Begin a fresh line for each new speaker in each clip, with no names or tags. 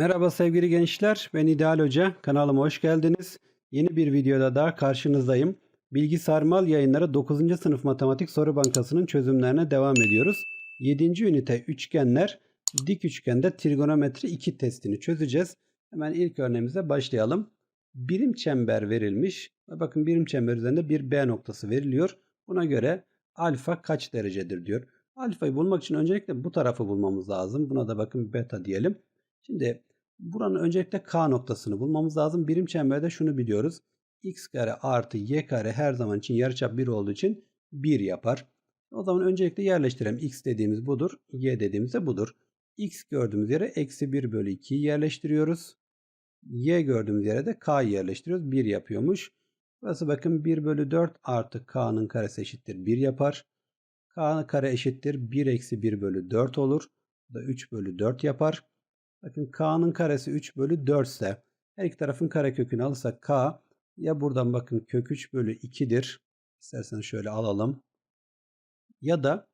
Merhaba sevgili gençler, ben İdeal Hoca. Kanalıma hoş geldiniz. Yeni bir videoda daha karşınızdayım. Bilgi Sarmal yayınları 9. sınıf matematik soru bankasının çözümlerine devam ediyoruz. 7. ünite üçgenler, dik üçgende trigonometri 2 testini çözeceğiz. Hemen ilk örneğimize başlayalım. Birim çember verilmiş. Bakın birim çember üzerinde bir B noktası veriliyor. Buna göre alfa kaç derecedir diyor. Alfayı bulmak için öncelikle bu tarafı bulmamız lazım. Buna da bakın beta diyelim. Şimdi buranın öncelikle K noktasını bulmamız lazım. Birim çemberde şunu biliyoruz. X kare artı Y kare her zaman için yarıçap 1 olduğu için 1 yapar. O zaman öncelikle yerleştirelim. X dediğimiz budur. Y dediğimiz de budur. X gördüğümüz yere eksi 1 bölü 2'yi yerleştiriyoruz. Y gördüğümüz yere de K'yı yerleştiriyoruz. 1 yapıyormuş. Burası bakın 1 bölü 4 artı K'nın karesi eşittir 1 yapar. K'nın kare eşittir 1 eksi 1 bölü 4 olur. Bu da 3 bölü 4 yapar. Bakın k'nın karesi 3 bölü 4 ise her iki tarafın karekökünü alırsak k ya buradan bakın kök 3 bölü 2'dir. İsterseniz şöyle alalım. Ya da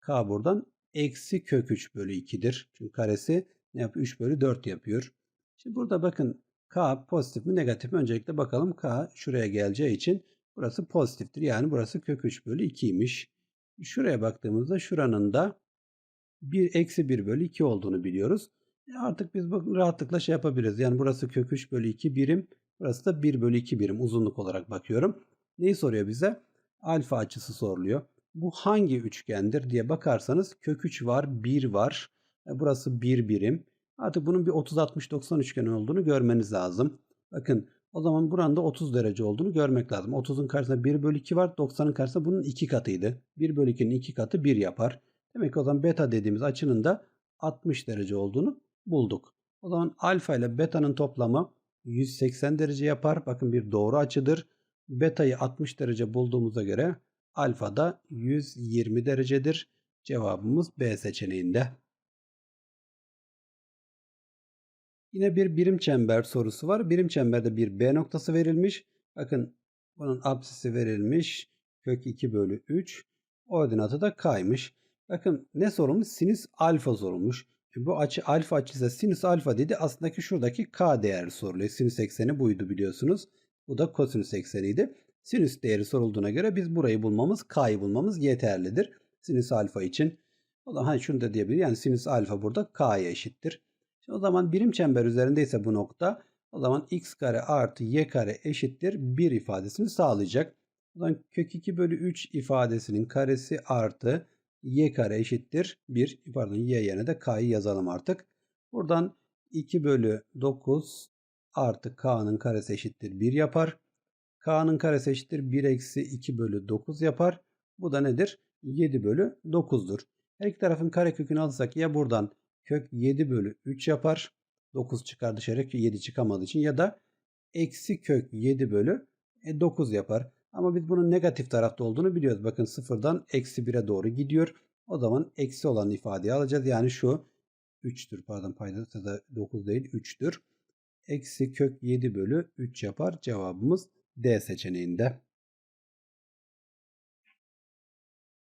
k buradan eksi kök 3 bölü 2'dir. Çünkü karesi ne yapıyor? 3 bölü 4 yapıyor. Şimdi burada bakın k pozitif mi negatif mi? Öncelikle bakalım k şuraya geleceği için burası pozitiftir. Yani burası kök 3 bölü 2'ymiş. Şuraya baktığımızda şuranın da 1 eksi 1 bölü 2 olduğunu biliyoruz. E artık biz bu rahatlıkla şey yapabiliriz. Yani burası kök 3 bölü 2 birim. Burası da 1 bölü 2 birim uzunluk olarak bakıyorum. Neyi soruyor bize? Alfa açısı soruluyor. Bu hangi üçgendir diye bakarsanız kök 3 var, 1 var. E burası 1 birim. Artık bunun bir 30-60-90 üçgeni olduğunu görmeniz lazım. Bakın o zaman buranın da 30 derece olduğunu görmek lazım. 30'un karşısında 1 bölü 2 var. 90'ın karşısında bunun 2 katıydı. 1 bölü 2'nin 2 katı 1 yapar. Demek ki o zaman beta dediğimiz açının da 60 derece olduğunu bulduk. O zaman alfa ile beta'nın toplamı 180 derece yapar. Bakın bir doğru açıdır. Beta'yı 60 derece bulduğumuza göre alfa da 120 derecedir. Cevabımız B seçeneğinde. Yine bir birim çember sorusu var. Birim çemberde bir B noktası verilmiş. Bakın bunun apsisi verilmiş. Kök 2 bölü 3. Ordinatı da K'ymış. Bakın ne sorulmuş? Sinüs alfa sorulmuş. E bu açı alfa açıysa sinüs alfa dedi. Aslında ki şuradaki k değeri soruluyor. Sinüs ekseni buydu biliyorsunuz. Bu da kosinüs ekseniydi. Sinüs değeri sorulduğuna göre biz burayı bulmamız, k'yı bulmamız yeterlidir. Sinüs alfa için. O zaman hani şunu da diyebilir. Yani sinüs alfa burada k'ya eşittir. Şimdi o zaman birim çember üzerindeyse bu nokta o zaman x kare artı y kare eşittir 1 ifadesini sağlayacak. O zaman kök 2 bölü 3 ifadesinin karesi artı y kare eşittir 1. Pardon y yerine de k'yı yazalım artık. Buradan 2 bölü 9 artı k'nın karesi eşittir 1 yapar. k'nın karesi eşittir 1 eksi 2 bölü 9 yapar. Bu da nedir? 7 bölü 9'dur. Her iki tarafın karekökünü alırsak ya buradan kök 7 bölü 3 yapar. 9 çıkar dışarı 7 çıkamadığı için ya da eksi kök 7 bölü 9 yapar. Ama biz bunun negatif tarafta olduğunu biliyoruz. Bakın sıfırdan eksi 1'e doğru gidiyor. O zaman eksi olan ifadeyi alacağız. Yani şu 3'tür pardon paydası da 9 değil 3'tür. Eksi kök 7 bölü 3 yapar. Cevabımız D seçeneğinde.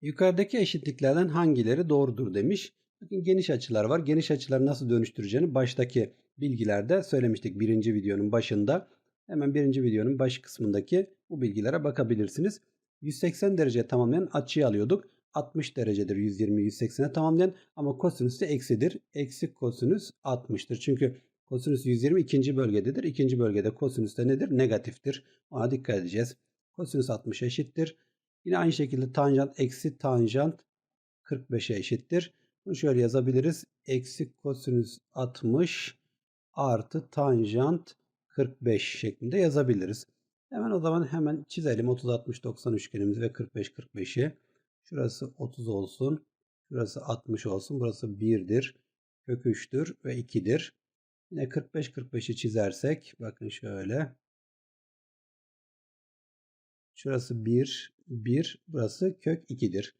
Yukarıdaki eşitliklerden hangileri doğrudur demiş. Bakın geniş açılar var. Geniş açıları nasıl dönüştüreceğini baştaki bilgilerde söylemiştik birinci videonun başında. Hemen birinci videonun baş kısmındaki bu bilgilere bakabilirsiniz. 180 derece tamamlayan açıyı alıyorduk. 60 derecedir 120 180'e tamamlayan ama kosinüs de eksidir. Eksi kosinüs 60'tır. Çünkü kosinüs 120 ikinci bölgededir. İkinci bölgede kosinüs de nedir? Negatiftir. Ona dikkat edeceğiz. Kosinüs 60 eşittir. Yine aynı şekilde tanjant eksi tanjant 45'e eşittir. Bunu şöyle yazabiliriz. Eksi kosinüs 60 artı tanjant 45 şeklinde yazabiliriz. Hemen o zaman hemen çizelim 30 60 90 üçgenimizi ve 45 45'i. Şurası 30 olsun. Şurası 60 olsun. Burası 1'dir. Kök 3'tür ve 2'dir. Yine 45 45'i çizersek bakın şöyle. Şurası 1 1 burası kök 2'dir.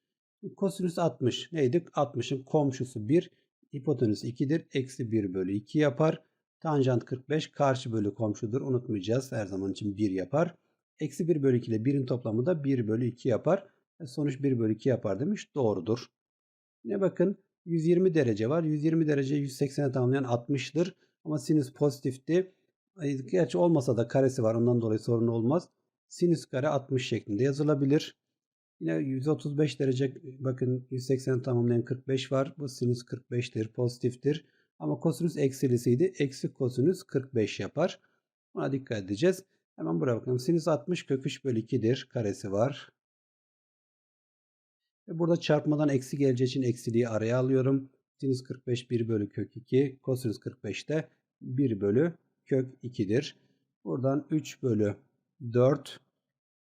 Kosinüs 60 neydi? 60'ın komşusu 1 hipotenüs 2'dir. Eksi 1 bölü 2 yapar. Tanjant 45 karşı bölü komşudur. Unutmayacağız. Her zaman için 1 yapar. Eksi 1 bölü 2 ile 1'in toplamı da 1 bölü 2 yapar. E sonuç 1 bölü 2 yapar demiş. Doğrudur. Yine bakın 120 derece var. 120 derece 180'e tamamlayan 60'tır. Ama sinüs pozitifti. Ay, Gerçi olmasa da karesi var ondan dolayı sorun olmaz. Sinüs kare 60 şeklinde yazılabilir. Yine 135 derece bakın 180 tamamlayan 45 var. Bu sinüs 45'tir pozitiftir. Ama kosinüs eksilisiydi. Eksi kosinüs 45 yapar. Buna dikkat edeceğiz. Hemen buraya bakalım. Sinüs 60 kök 3 bölü 2'dir. Karesi var. Ve burada çarpmadan eksi geleceği için eksiliği araya alıyorum. Sinüs 45 1 bölü kök 2. Kosinüs 45 de 1 bölü kök 2'dir. Buradan 3 bölü 4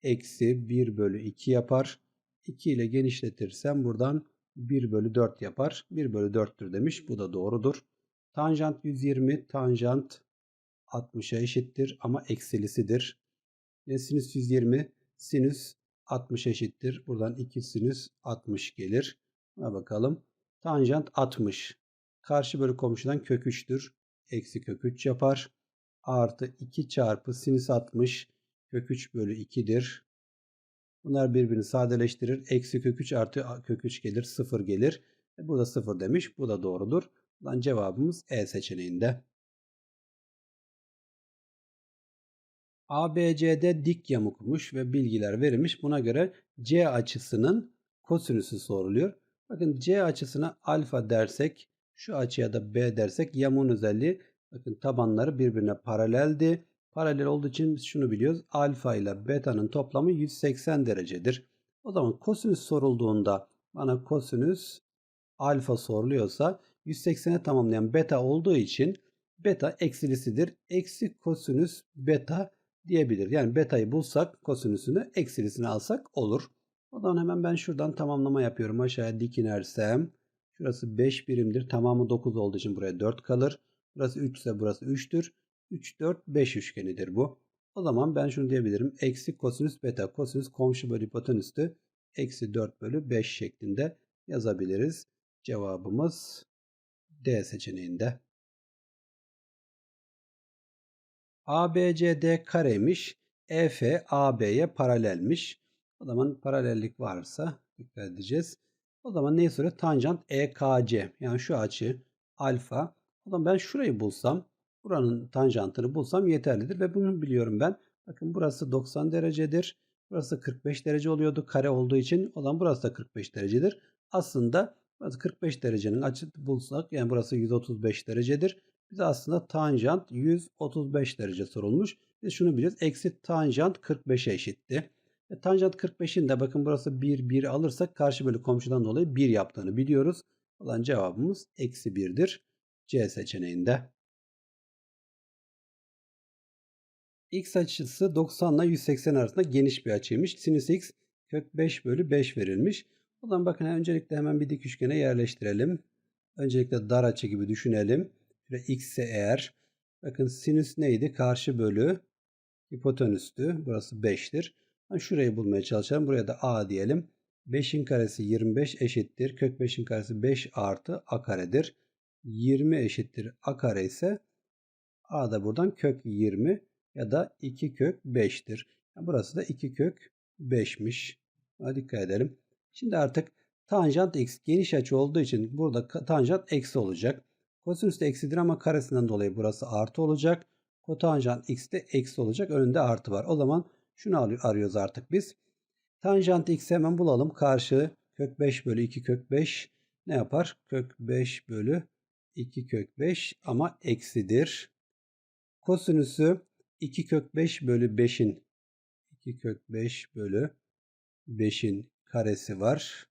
eksi 1 bölü 2 yapar. 2 ile genişletirsem buradan 1 bölü 4 yapar. 1 bölü 4'tür demiş. Bu da doğrudur. Tanjant 120, tanjant 60'a eşittir ama eksilisidir. Ve sinüs 120, sinüs 60 eşittir. Buradan 2 sinüs 60 gelir. Buna bakalım. Tanjant 60. Karşı bölü komşudan kök 3'tür. Eksi kök 3 yapar. Artı 2 çarpı sinüs 60 kök 3 bölü 2'dir. Bunlar birbirini sadeleştirir. Eksi kök 3 artı kök 3 gelir. 0 gelir. E bu da 0 demiş. Bu da doğrudur. Buradan cevabımız E seçeneğinde. ABCD dik yamukmuş ve bilgiler verilmiş. Buna göre C açısının kosinüsü soruluyor. Bakın C açısına alfa dersek şu açıya da B dersek yamuğun özelliği bakın tabanları birbirine paraleldi. Paralel olduğu için biz şunu biliyoruz. Alfa ile beta'nın toplamı 180 derecedir. O zaman kosinüs sorulduğunda bana kosinüs alfa soruluyorsa 180'e tamamlayan beta olduğu için beta eksilisidir. Eksi kosinüs beta diyebilir. Yani beta'yı bulsak kosinüsünü eksilisini alsak olur. O zaman hemen ben şuradan tamamlama yapıyorum. Aşağıya dik inersem şurası 5 birimdir. Tamamı 9 olduğu için buraya 4 kalır. Burası 3 ise burası 3'tür. 3, 4, 5 üçgenidir bu. O zaman ben şunu diyebilirim. Eksi kosinüs beta kosinüs komşu bölü hipotenüstü eksi 4 bölü 5 şeklinde yazabiliriz. Cevabımız D seçeneğinde. ABCD kareymiş. EF AB'ye paralelmiş. O zaman paralellik varsa dikkat edeceğiz. O zaman neyi soruyor? Tanjant EKC. Yani şu açı alfa. O zaman ben şurayı bulsam buranın tanjantını bulsam yeterlidir ve bunu biliyorum ben. Bakın burası 90 derecedir. Burası 45 derece oluyordu kare olduğu için. O zaman burası da 45 derecedir. Aslında 45 derecenin açı bulsak yani burası 135 derecedir. Bize aslında tanjant 135 derece sorulmuş. Biz şunu biliyoruz. Eksi tanjant 45'e eşitti. E, tanjant 45'in de bakın burası 1, 1 alırsak karşı bölü komşudan dolayı 1 yaptığını biliyoruz. Olan cevabımız eksi 1'dir. C seçeneğinde. X açısı 90 ile 180 arasında geniş bir açıymış. Sinüs x kök 5 bölü 5 verilmiş. Zaman bakın öncelikle hemen bir dik üçgene yerleştirelim. Öncelikle dar açı gibi düşünelim. Şöyle x ise eğer bakın sinüs neydi? Karşı bölü hipotenüstü. Burası 5'tir. Ben şurayı bulmaya çalışalım. Buraya da a diyelim. 5'in karesi 25 eşittir. Kök 5'in karesi 5 artı a karedir. 20 eşittir a kare ise a da buradan kök 20 ya da 2 kök 5'tir. Yani burası da 2 kök 5'miş. Buna dikkat edelim. Şimdi artık tanjant x geniş açı olduğu için burada tanjant eksi olacak. Kosinüs de eksidir ama karesinden dolayı burası artı olacak. Kotanjant x de eksi olacak. Önünde artı var. O zaman şunu arıyoruz artık biz. Tanjant x hemen bulalım. Karşı kök 5 bölü 2 kök 5 ne yapar? Kök 5 bölü 2 kök 5 ama eksidir. Kosinüsü 2 kök 5 bölü 5'in 2 kök 5 bölü 5'in karesi var.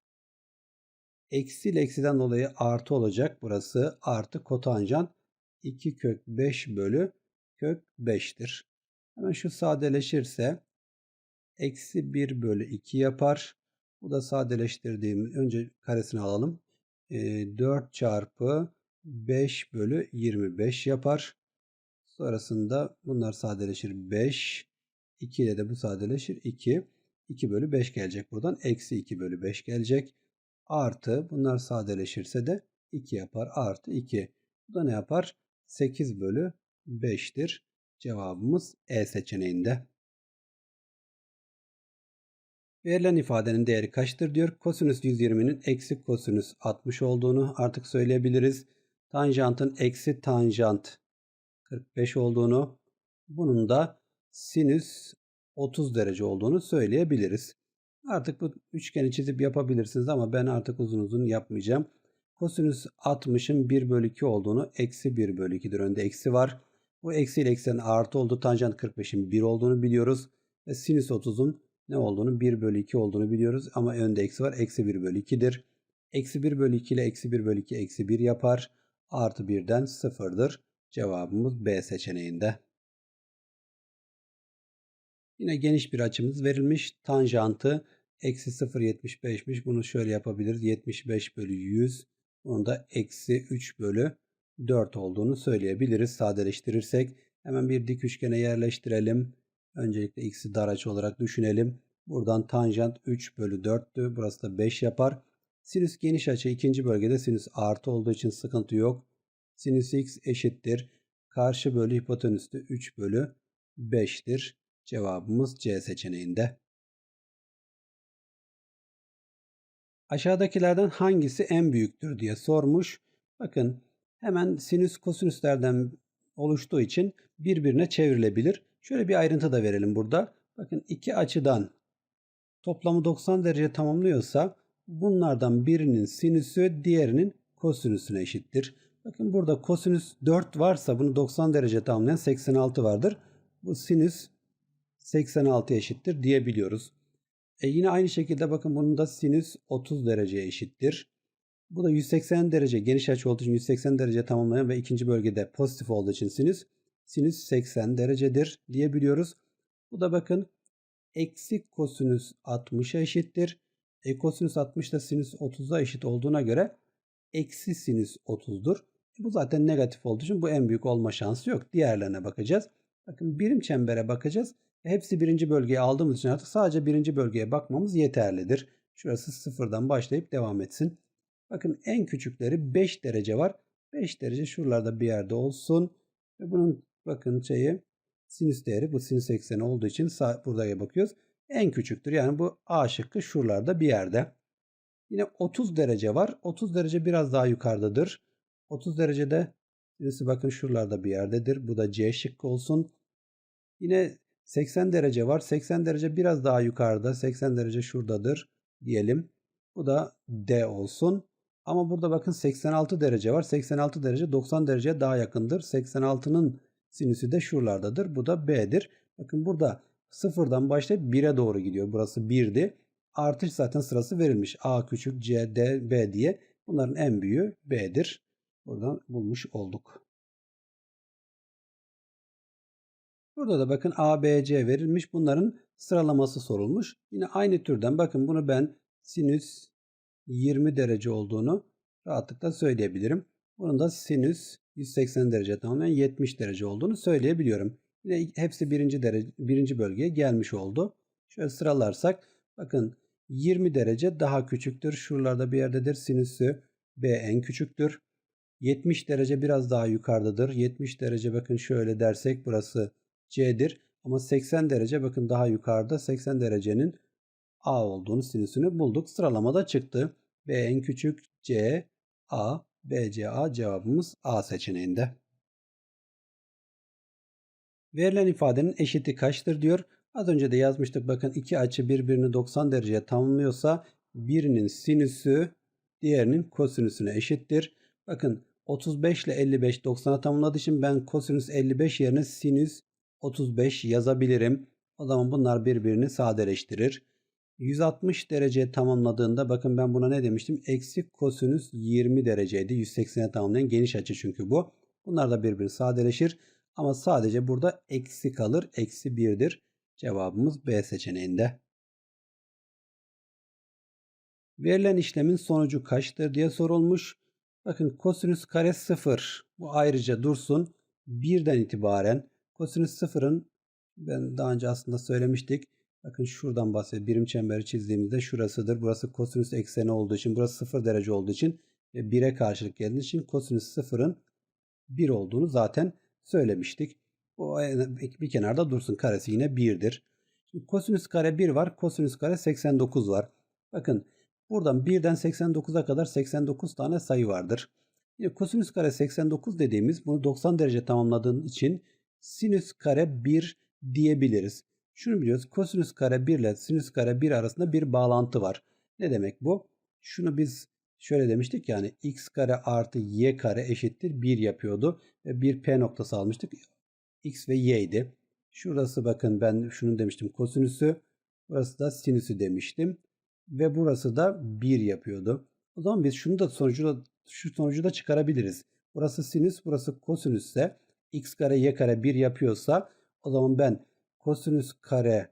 Eksi ile eksiden dolayı artı olacak. Burası artı kotanjant 2 kök 5 bölü kök 5'tir. Hemen şu sadeleşirse eksi 1 bölü 2 yapar. Bu da sadeleştirdiğim önce karesini alalım. E, 4 çarpı 5 bölü 25 yapar. Sonrasında bunlar sadeleşir 5. 2 ile de bu sadeleşir 2. 2 bölü 5 gelecek buradan. Eksi 2 bölü 5 gelecek. Artı bunlar sadeleşirse de 2 yapar. Artı 2. Bu da ne yapar? 8 bölü 5'tir. Cevabımız E seçeneğinde. Verilen ifadenin değeri kaçtır diyor. Kosinüs 120'nin eksi kosinüs 60 olduğunu artık söyleyebiliriz. Tanjantın eksi tanjant 45 olduğunu, bunun da sinüs 30 derece olduğunu söyleyebiliriz. Artık bu üçgeni çizip yapabilirsiniz ama ben artık uzun uzun yapmayacağım. Kosinüs 60'ın 1 bölü 2 olduğunu eksi 1 bölü 2'dir. Önde eksi var. Bu eksi ile eksinin artı oldu. Tanjant 45'in 1 olduğunu biliyoruz. Ve sinüs 30'un ne olduğunu 1 bölü 2 olduğunu biliyoruz. Ama önde eksi var. Eksi 1 bölü 2'dir. Eksi 1 bölü 2 ile eksi 1 bölü 2 eksi 1 yapar. Artı 1'den 0'dır. Cevabımız B seçeneğinde. Yine geniş bir açımız verilmiş. Tanjantı eksi 0.75'miş. Bunu şöyle yapabiliriz. 75 bölü 100. Bunun da eksi 3 bölü 4 olduğunu söyleyebiliriz. Sadeleştirirsek hemen bir dik üçgene yerleştirelim. Öncelikle x'i dar açı olarak düşünelim. Buradan tanjant 3 bölü 4'tü. Burası da 5 yapar. Sinüs geniş açı ikinci bölgede sinüs artı olduğu için sıkıntı yok. Sinüs x eşittir. Karşı bölü hipotenüsü 3 bölü 5'tir. Cevabımız C seçeneğinde. Aşağıdakilerden hangisi en büyüktür diye sormuş. Bakın hemen sinüs kosinüslerden oluştuğu için birbirine çevrilebilir. Şöyle bir ayrıntı da verelim burada. Bakın iki açıdan toplamı 90 derece tamamlıyorsa bunlardan birinin sinüsü diğerinin kosinüsüne eşittir. Bakın burada kosinüs 4 varsa bunu 90 derece tamamlayan 86 vardır. Bu sinüs 86 eşittir diyebiliyoruz. E yine aynı şekilde bakın bunun da sinüs 30 dereceye eşittir. Bu da 180 derece geniş açı olduğu için 180 derece tamamlayan ve ikinci bölgede pozitif olduğu için sinüs sinüs 80 derecedir diyebiliyoruz. Bu da bakın eksi kosinüs 60'a eşittir. E kosinüs 60 da sinüs 30'a eşit olduğuna göre eksi sinüs 30'dur. E bu zaten negatif olduğu için bu en büyük olma şansı yok. Diğerlerine bakacağız. Bakın birim çembere bakacağız. Hepsi birinci bölgeye aldığımız için artık sadece birinci bölgeye bakmamız yeterlidir. Şurası sıfırdan başlayıp devam etsin. Bakın en küçükleri 5 derece var. 5 derece şuralarda bir yerde olsun. Ve bunun bakın şeyi sinüs değeri bu sinüs ekseni olduğu için sağ, buraya bakıyoruz. En küçüktür. Yani bu A şıkkı şuralarda bir yerde. Yine 30 derece var. 30 derece biraz daha yukarıdadır. 30 derecede sinüsü bakın şuralarda bir yerdedir. Bu da C şıkkı olsun. Yine 80 derece var. 80 derece biraz daha yukarıda. 80 derece şuradadır diyelim. Bu da D olsun. Ama burada bakın 86 derece var. 86 derece 90 dereceye daha yakındır. 86'nın sinüsü de şuralardadır. Bu da B'dir. Bakın burada sıfırdan başlayıp 1'e doğru gidiyor. Burası 1'di. Artış zaten sırası verilmiş. A küçük C, D, B diye. Bunların en büyüğü B'dir. Buradan bulmuş olduk. Burada da bakın A, B, C verilmiş. Bunların sıralaması sorulmuş. Yine aynı türden bakın bunu ben sinüs 20 derece olduğunu rahatlıkla söyleyebilirim. Bunun da sinüs 180 derece tamamen 70 derece olduğunu söyleyebiliyorum. Yine hepsi birinci, derece, birinci bölgeye gelmiş oldu. Şöyle sıralarsak bakın 20 derece daha küçüktür. Şuralarda bir yerdedir. Sinüsü B en küçüktür. 70 derece biraz daha yukarıdadır. 70 derece bakın şöyle dersek burası C'dir. Ama 80 derece bakın daha yukarıda 80 derecenin A olduğunu sinüsünü bulduk. Sıralamada çıktı. B en küçük C, A, B, C, A cevabımız A seçeneğinde. Verilen ifadenin eşiti kaçtır diyor. Az önce de yazmıştık bakın iki açı birbirini 90 dereceye tamamlıyorsa birinin sinüsü diğerinin kosinüsüne eşittir. Bakın 35 ile 55 90'a tamamladığı için ben kosinüs 55 yerine sinüs 35 yazabilirim. O zaman bunlar birbirini sadeleştirir. 160 derece tamamladığında bakın ben buna ne demiştim? Eksi kosinüs 20 dereceydi. 180'e tamamlayan geniş açı çünkü bu. Bunlar da birbirini sadeleşir. Ama sadece burada eksi kalır. Eksi 1'dir. Cevabımız B seçeneğinde. Verilen işlemin sonucu kaçtır diye sorulmuş. Bakın kosinüs kare 0. Bu ayrıca dursun. 1'den itibaren Kosinüs sıfırın ben daha önce aslında söylemiştik. Bakın şuradan bahsediyor. Birim çemberi çizdiğimizde şurasıdır. Burası kosinüs ekseni olduğu için burası sıfır derece olduğu için ve 1'e karşılık geldiği için kosinüs sıfırın 1 olduğunu zaten söylemiştik. O bir kenarda dursun. Karesi yine 1'dir. Şimdi kosinüs kare 1 var. Kosinüs kare 89 var. Bakın buradan 1'den 89'a kadar 89 tane sayı vardır. Yine kosinüs kare 89 dediğimiz bunu 90 derece tamamladığın için sinüs kare 1 diyebiliriz. Şunu biliyoruz. Kosinüs kare 1 ile sinüs kare 1 arasında bir bağlantı var. Ne demek bu? Şunu biz şöyle demiştik yani x kare artı y kare eşittir 1 yapıyordu. Ve bir p noktası almıştık. x ve y idi. Şurası bakın ben şunu demiştim kosinüsü. Burası da sinüsü demiştim. Ve burası da 1 yapıyordu. O zaman biz şunu da sonucu da, şu sonucu da çıkarabiliriz. Burası sinüs, burası kosinüsse x kare y kare 1 yapıyorsa o zaman ben kosinüs kare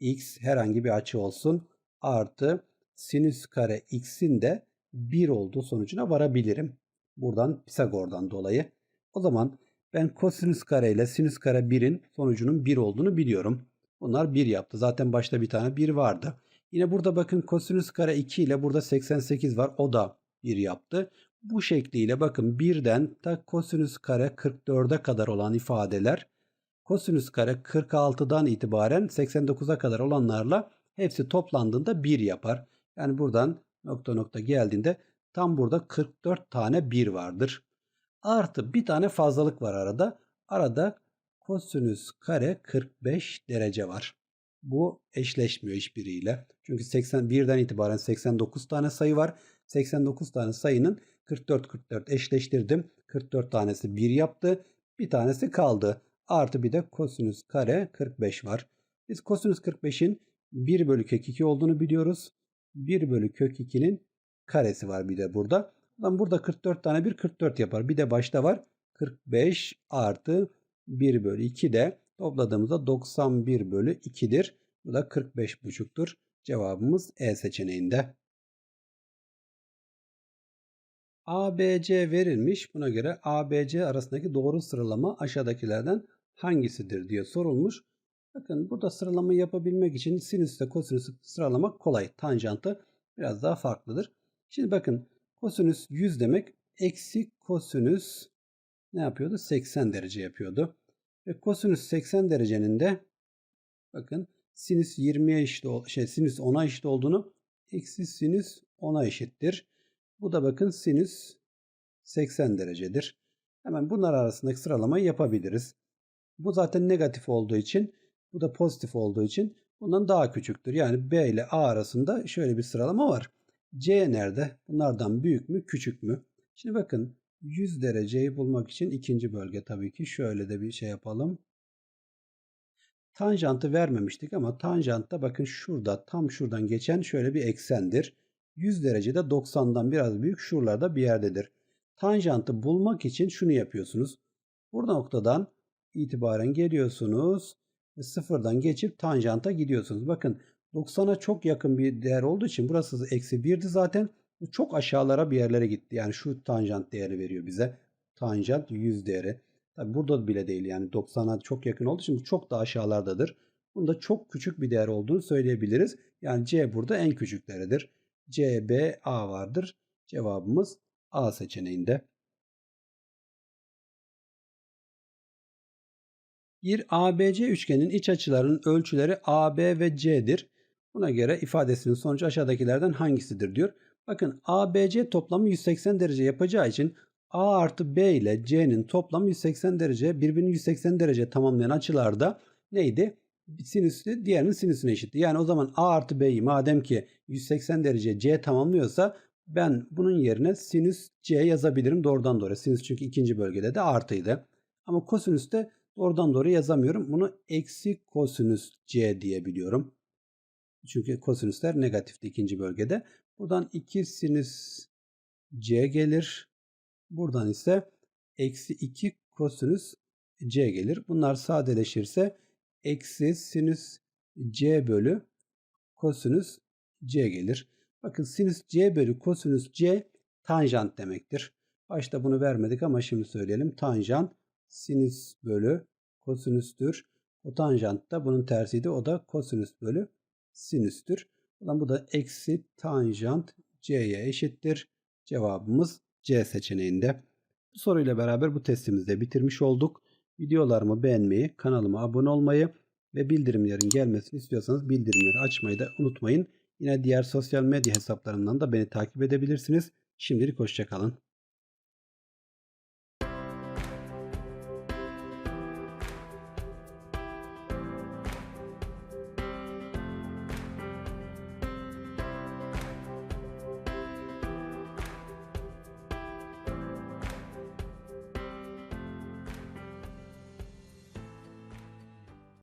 x herhangi bir açı olsun artı sinüs kare x'in de 1 olduğu sonucuna varabilirim. Buradan Pisagor'dan dolayı. O zaman ben kosinüs kare ile sinüs kare 1'in sonucunun 1 olduğunu biliyorum. Bunlar 1 yaptı. Zaten başta bir tane 1 vardı. Yine burada bakın kosinüs kare 2 ile burada 88 var. O da 1 yaptı. Bu şekliyle bakın 1'den ta kosinüs kare 44'e kadar olan ifadeler kosinüs kare 46'dan itibaren 89'a kadar olanlarla hepsi toplandığında 1 yapar. Yani buradan nokta nokta geldiğinde tam burada 44 tane 1 vardır. Artı bir tane fazlalık var arada. Arada kosinüs kare 45 derece var. Bu eşleşmiyor hiçbiriyle. Çünkü 81'den itibaren 89 tane sayı var. 89 tane sayının 44 44 eşleştirdim. 44 tanesi 1 yaptı. Bir tanesi kaldı. Artı bir de kosinüs kare 45 var. Biz kosinüs 45'in 1 bölü kök 2 olduğunu biliyoruz. 1 bölü kök 2'nin karesi var bir de burada. Lan burada 44 tane 1 44 yapar. Bir de başta var. 45 artı 1 bölü 2 de topladığımızda 91 bölü 2'dir. Bu da 45 buçuktur. Cevabımız E seçeneğinde. ABC verilmiş. Buna göre ABC arasındaki doğru sıralama aşağıdakilerden hangisidir diye sorulmuş. Bakın burada sıralama yapabilmek için sinüs ile kosinüsü sıralamak kolay. Tanjantı biraz daha farklıdır. Şimdi bakın kosinüs 100 demek. Eksi kosinüs ne yapıyordu? 80 derece yapıyordu. Ve kosinüs 80 derecenin de bakın sinüs 20'ye eşit şey sinüs 10'a eşit olduğunu eksi sinüs 10'a eşittir. Bu da bakın sinüs 80 derecedir. Hemen bunlar arasındaki sıralamayı yapabiliriz. Bu zaten negatif olduğu için bu da pozitif olduğu için bundan daha küçüktür. Yani B ile A arasında şöyle bir sıralama var. C nerede? Bunlardan büyük mü küçük mü? Şimdi bakın 100 dereceyi bulmak için ikinci bölge tabii ki. Şöyle de bir şey yapalım. Tanjantı vermemiştik ama tanjantta bakın şurada tam şuradan geçen şöyle bir eksendir. 100 derecede 90'dan biraz büyük şuralarda bir yerdedir. Tanjantı bulmak için şunu yapıyorsunuz. Burada noktadan itibaren geliyorsunuz sıfırdan geçip tanjanta gidiyorsunuz. Bakın 90'a çok yakın bir değer olduğu için burası eksi 1'di zaten. Bu çok aşağılara bir yerlere gitti. Yani şu tanjant değeri veriyor bize. Tanjant 100 değeri. Tabi burada bile değil yani 90'a çok yakın olduğu için bu çok da aşağılardadır. Bunda çok küçük bir değer olduğunu söyleyebiliriz. Yani C burada en küçükleridir. C, B, A vardır. Cevabımız A seçeneğinde. Bir ABC üçgenin iç açılarının ölçüleri AB ve C'dir. Buna göre ifadesinin sonucu aşağıdakilerden hangisidir diyor. Bakın ABC toplamı 180 derece yapacağı için A artı B ile C'nin toplamı 180 derece birbirini 180 derece tamamlayan açılarda neydi? Sinüsü diğerinin sinüsüne eşitti. Yani o zaman A artı B'yi madem ki 180 derece C tamamlıyorsa ben bunun yerine sinüs C yazabilirim doğrudan doğruya. Sinüs çünkü ikinci bölgede de artıydı. Ama kosinüs de doğrudan doğruya yazamıyorum. Bunu eksi kosinüs C diyebiliyorum. Çünkü kosinüsler negatifti ikinci bölgede. Buradan 2 sinüs C gelir. Buradan ise eksi 2 kosinüs C gelir. Bunlar sadeleşirse eksi sinüs C bölü kosinüs C gelir. Bakın sinüs C bölü kosinüs C tanjant demektir. Başta bunu vermedik ama şimdi söyleyelim. Tanjant sinüs bölü kosinüstür. O tanjant da bunun tersiydi. O da kosinüs bölü sinüstür. Bu da eksi tanjant C'ye eşittir. Cevabımız C seçeneğinde. Bu soruyla beraber bu testimizi de bitirmiş olduk. Videolarımı beğenmeyi, kanalıma abone olmayı ve bildirimlerin gelmesini istiyorsanız bildirimleri açmayı da unutmayın. Yine diğer sosyal medya hesaplarından da beni takip edebilirsiniz. Şimdilik hoşçakalın.